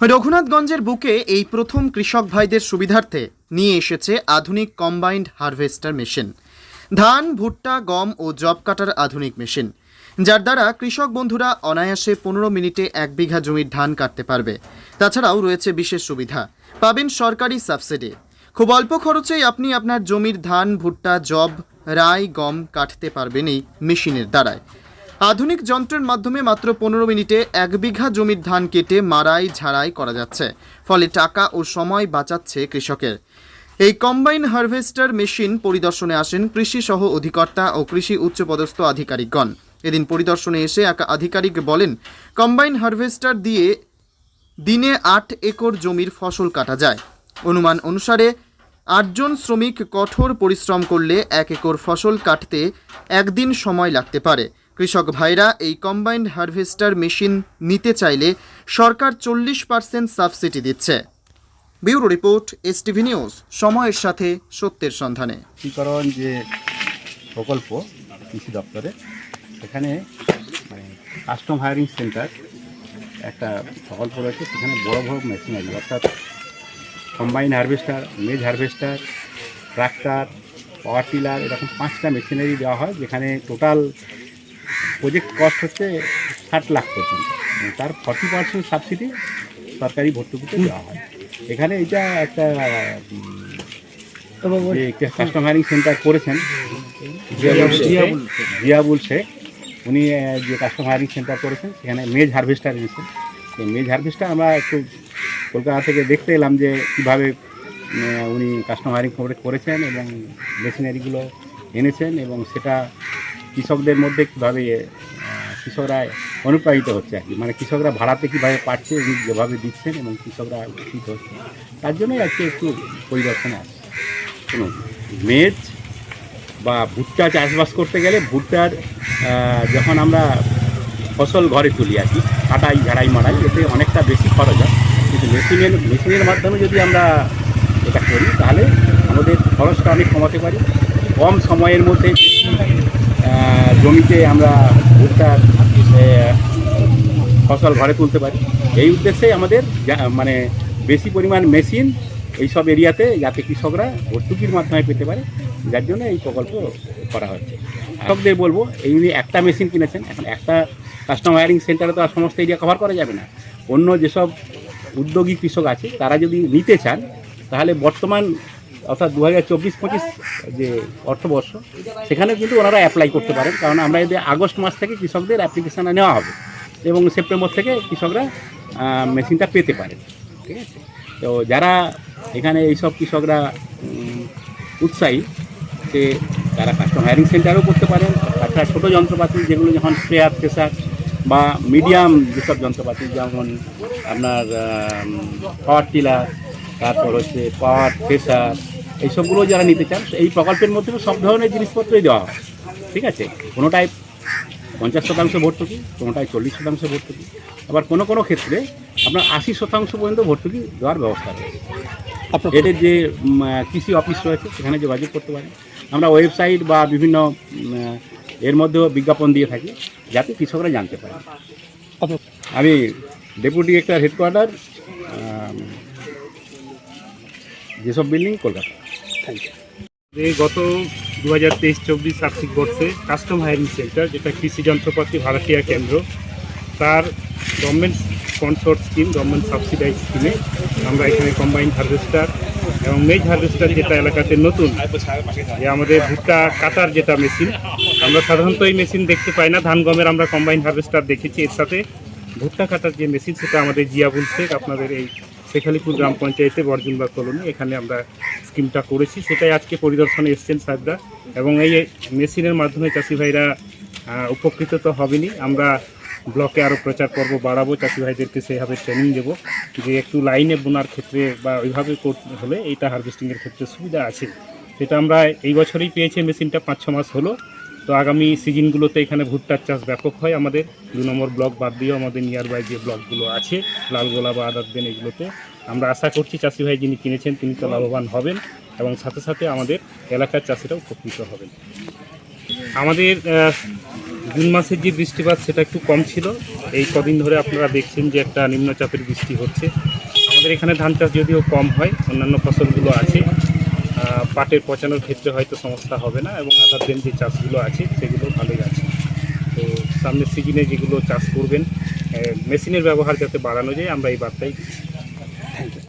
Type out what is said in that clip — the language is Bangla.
রঘুনাথগঞ্জের বুকে এই প্রথম কৃষক ভাইদের সুবিধার্থে নিয়ে এসেছে আধুনিক কম্বাইন্ড হারভেস্টার মেশিন। ধান, ভুট্টা, গম ও জব কাটার আধুনিক মেশিন, যার দ্বারা কৃষক বন্ধুরা অনায়াসে পনেরো মিনিটে এক বিঘা জমির ধান কাটতে পারবে। তাছাড়াও রয়েছে বিশেষ সুবিধা, পাবেন সরকারি সাবসিডি। খুব অল্প খরচেই আপনি আপনার জমির ধান, ভুট্টা, জব, রাই, গম কাটতে পারবেন এই মেশিনের দ্বারায়। আধুনিক যন্ত্রের মাধ্যমে মাত্র পনেরো মিনিটে এক বিঘা জমির ধান কেটে মারাই ঝাড়াই করা যাচ্ছে। ফলে টাকা ও সময় বাঁচাচ্ছে কৃষকের। এই কম্বাইন হারভেস্টার মেশিন পরিদর্শনে আসেন কৃষি সহ অধিকর্তা ও কৃষি উচ্চপদস্থ আধিকারিকগণ। এদিন পরিদর্শনে এসে এক আধিকারিক বলেন, কম্বাইন হারভেস্টার দিয়ে দিনে আট একর জমির ফসল কাটা যায়। অনুমান অনুসারে আটজন শ্রমিক কঠোর পরিশ্রম করলে এক একর ফসল কাটতে একদিন সময় লাগতে পারে। কৃষক ভাইরা, এই কম্বাইন্ড হারভেস্টার মেশিন নিতে চাইলে সরকার চল্লিশ পার্সেন্ট সাবসিডি দিচ্ছে। Bureau report S TV news, সময়ের সাথে সত্যের সন্ধানে। কৃষিকরণ যে প্রকল্প কৃষি দপ্তরে, এখানে কাস্টম হায়ারিং সেন্টার একটা প্রকল্প রয়েছে, সেখানে বড় বড় মেশিনারি অর্থাৎ combine harvester maize harvester tractor power tiller এরকম পাঁচটা মেশিনারি দেওয়া হয়, যেখানে টোটাল প্রজেক্ট কস্ট হচ্ছে ষাট লাখ পর্যন্ত। তার ফর্টি পার্সেন্ট সাবসিডি সরকারি ভর্তুকিতে দেওয়া হয়। এখানে এটা একটা উম, যে কাস্টম সেন্টার করেছেন জিয়াবুল শেখ। উনি যে কাস্টমারিং সেন্টার করেছেন সেখানে মেজ হারভেস্টার এনেছেন। মেজ হারভেস্টার আমরা একটু কলকাতা থেকে দেখতে এলাম যে কীভাবে উনি কাস্টমারিং করেছেন এবং মেশিনারিগুলো এনেছেন এবং সেটা কৃষকদের মধ্যে কীভাবে কৃষকরা অনুপ্রাণিত হচ্ছে আর কি? মানে কৃষকরা ভাড়াতে কীভাবে পাচ্ছে উনি যেভাবে দিচ্ছেন এবং কৃষকরা উপকৃত হচ্ছে? তার জন্যই আজকে একটু পরিদর্শনে আসছে শুনুন মেজ বা ভুট্টা চাষবাস করতে গেলে ভুট্টার যখন আমরা ফসল ঘরে তুলি আর কি, কাটাই, ঝাড়াই মারাই এতে অনেকটা বেশি খরচ হয়। কিন্তু মেশিনের মেশিনের মাধ্যমে যদি আমরা এটা করি, তাহলে আমাদের খরচটা অনেক কমাতে পারি। কম সময়ের মধ্যে জমিতে আমরা ভুট্টার ফসল ঘরে তুলতে পারি। এই উদ্দেশ্যে আমাদের মানে বেশি পরিমাণ মেশিন এইসব এরিয়াতে যাতে কৃষকরা ভর্তুকির মাধ্যমে পেতে পারে, যার জন্য এই প্রকল্প করা হচ্ছে। কৃষকদের বলব, এই উনি একটা মেশিন কিনেছেন, এখন একটা কাস্টম হায়ারিং সেন্টারে তো আর সমস্ত এরিয়া কভার করা যাবে না। অন্য যেসব উদ্যোগী কৃষক আছে, তারা যদি নিতে চান, তাহলে বর্তমান অর্থাৎ দু হাজার চব্বিশ পঁচিশ যে অর্থবর্ষ, সেখানে কিন্তু ওনারা অ্যাপ্লাই করতে পারেন, কারণ আমরা এদের আগস্ট মাস থেকে কৃষকদের অ্যাপ্লিকেশান নেওয়া হবে এবং সেপ্টেম্বর থেকে কৃষকরা মেশিনটা পেতে পারেন, ঠিক আছে? তো যারা এখানে এইসব কৃষকরা উৎসাহী সে তারা কাস্টম হায়ারিং সেন্টারও করতে পারেন, তাছাড়া ছোটো যন্ত্রপাতি যেগুলো যখন স্প্রেয়ার প্রেসার বা মিডিয়াম যেসব যন্ত্রপাতি, যেমন আপনার পাওয়ার টিলার তারপর হচ্ছে পাওয়ার প্রেসার এইসবগুলো যারা নিতে চান এই প্রকল্পের মধ্যে সব ধরনের জিনিসপত্রই দেওয়া হয়। ঠিক আছে? কোনোটায় পঞ্চাশ শতাংশ ভর্তুকি কোনোটায় চল্লিশ শতাংশ ভর্তুকি আবার কোনো কোনো ক্ষেত্রে আপনার আশি শতাংশ পর্যন্ত ভর্তুকি দেওয়ার ব্যবস্থা রয়েছে। এদের যে কৃষি অফিস রয়েছে সেখানে যোগাযোগ করতে পারেন। আমরা ওয়েবসাইট বা বিভিন্ন এর মধ্যেও বিজ্ঞাপন দিয়ে থাকি যাতে কৃষকরা জানতে পারে। আমি ডেপুটি ডিরেক্টর হেডকোয়ার্টার যেসব বিল্ডিং, কলকাতা। এই গত দু হাজার তেইশ চব্বিশ আর্থিক বর্ষে কাস্টম হায়ারিং সেন্টার, যেটা কৃষি যন্ত্রপাতি ভাড়াটিয়া কেন্দ্র, তার government sponsor scheme government subsidize স্কিমে আমরা এখানে কম্বাইন্ড হারভেস্টার এবং মেজ হারভেস্টার যেটা এলাকাতে নতুন যে আমাদের ভুট্টা কাটার যেটা মেশিন আমরা সাধারণত এই মেশিন দেখতে পাই না, ধান, গমের আমরা কম্বাইন্ড হারভেস্টার দেখেছি, এর সাথে ভুট্টা কাটার যে মেশিন সেটা আমাদের জিয়া শেখ আপনাদের এই শেখালিপুর গ্রাম পঞ্চায়েতে বর্জনবা কলোনি, এখানে আমরা স্কিমটা করেছি। সেটাই আজকে পরিদর্শনে এসছেন সাহেবরা এবং এই মেশিনের মাধ্যমে চাষি ভাইরা উপকৃত তো হবেনই। আমরা ব্লকে আরও প্রচার পর্ব বাড়াবো, চাষি ভাইদেরকে সেইভাবে ট্রেনিং দেবো, যে একটু লাইনে বোনার ক্ষেত্রে বা ওইভাবে করতে হলে এইটা হারভেস্টিংয়ের ক্ষেত্রে সুবিধা আছে। সেটা আমরা এই বছরই পেয়েছি, মেশিনটা পাঁচ ছ মাস হলো। তো আগামী সিজনগুলোতে এখানে ভুট্টার চাষ ব্যাপক হয় আমাদের। দু নম্বর ব্লক বাদ দিয়েও আমাদের নিয়ার বাই যে ব্লকগুলো আছে, লালগোলা বা আদার দেন এগুলোতে। আমরা আশা করছি চাষি ভাই যিনি কিনেছেন, তিনি তো লাভবান হবেন এবং সাথে সাথে আমাদের এলাকার চাষিরা উপকৃত হবেন। আমাদের জুন মাসের যে বৃষ্টিপাত সেটা একটু কম ছিল। এই কদিন ধরে আপনারা দেখছেন যে একটা নিম্নচাপের বৃষ্টি হচ্ছে। আমাদের এখানে ধান চাষ যদিও কম হয়, অন্যান্য ফসলগুলো আছে। পাটের পচানোর ক্ষেত্রে হয়তো সমস্যা হবে না এবং আদার দেন যে চাষগুলো আছে, সেগুলো ভালোই আছে। তো সামনের সিজনে যেগুলো চাষ করবেন মেশিনের ব্যবহার যাতে বাড়ানো যায়, আমরা এই বার্তাই